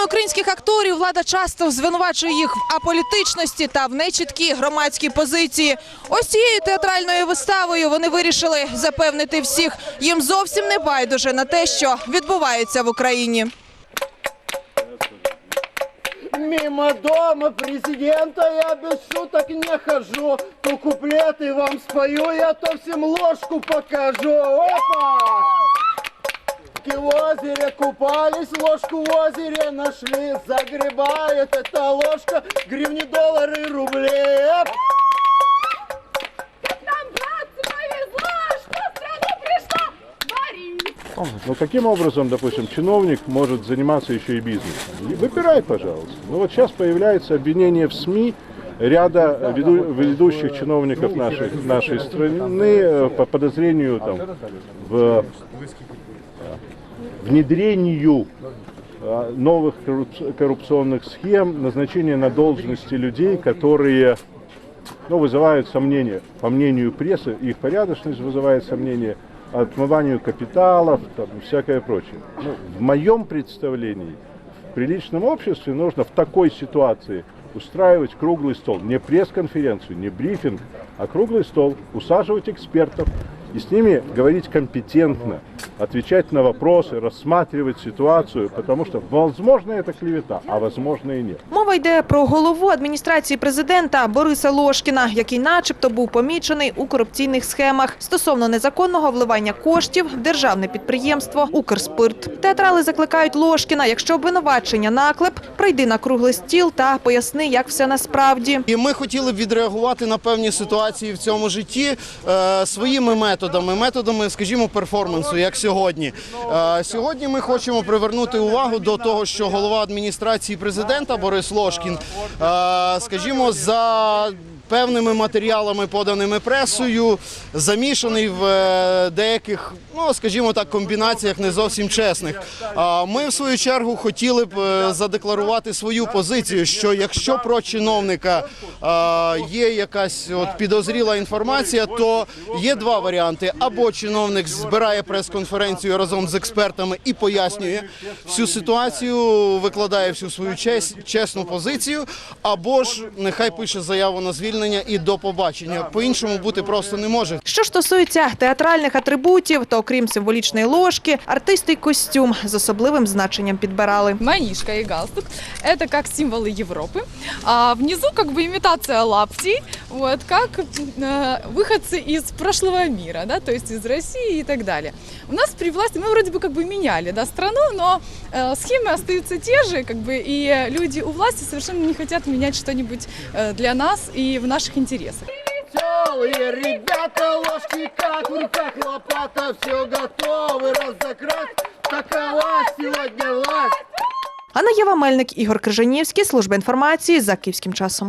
словами українських акторів, влада часто звинувачує їх в аполітичності та в нечіткій громадській позиції. Ось цією театральною виставою вони вирішили запевнити всіх. Їм зовсім не байдуже на те, що відбувається в Україні. Мимо дома президента я без шуток не хожу. То куплеты вам спою, я то всем ложку покажу. Опа! В озере купались, ложку в озере нашли. Загребает эта ложка гривни, доллары, рубли. Оп! Нам, братцы, повезло, что в страну пришла Борис. Ну, каким образом, допустим, чиновник может заниматься еще и бизнесом? Выбирай, пожалуйста. Ну, вот сейчас появляется обвинение в СМИ ряда веду- ведущих чиновников нашей, нашей страны э, по подозрению там, в внедрению э, новых коррупц- коррупционных схем, назначение на должности людей, которые ну, вызывают сомнения. По мнению прессы, их порядочность вызывает сомнения, отмыванию капиталов, там, всякое прочее. Ну, в моем представлении, в приличном обществе нужно в такой ситуации устраивать круглый стол. Не пресс-конференцию, не брифинг, а круглый стол, усаживать экспертов и с ними говорить компетентно, отвечать на вопросы, рассматривать ситуацию, потому что, возможно, это клевета, а возможно и нет. Мова йде про голову адміністрації президента Бориса Лошкіна, який начебто був помічений у корупційних схемах стосовно незаконного вливання коштів в державне підприємство «Укрспирт». Театрали закликають Лошкіна, якщо обвинувачення наклеп, прийди на круглий стіл та поясни, як все насправді. І ми хотіли б відреагувати на певні ситуації в цьому житті е, своїми методами, методами, скажімо, перформансу, як сьогодні. Сьогодні ми хочемо привернути увагу до того, що голова адміністрації президента Борис Лошкін, скажімо, за певними матеріалами, поданими пресою, замішаний в е, деяких, ну скажімо так, комбінаціях не зовсім чесних. Ми, в свою чергу, хотіли б е, задекларувати свою позицію, що якщо про чиновника є якась от підозріла інформація, то є два варіанти: або чиновник збирає прес-конференцію разом з експертами і пояснює всю ситуацію, викладає всю свою честь, чесну позицію, або ж нехай пише заяву на звільнення і до побачення. По-іншому бути просто не може. Що ж стосується театральних атрибутів, то окрім символічної ложки, артисти й костюм з особливим значенням підбирали. Манишка и галстук – это как символы Европы. А внизу как бы имитация лаптей, вот, как э, выходцы из прошлого мира, да, то есть из России и так далее. У нас при власти мы вроде бы как бы меняли да, страну, но э, схемы остаются те же, как бы, и люди у власти совершенно не хотят менять что-нибудь э, для нас и в наших интересах. Веселые ребята, ложки как в руках лопата, все готовы разокрась. Такова сегодня власть. Анна Єва Мельник, Ігор Крижанівський, служба інформації за київським часом.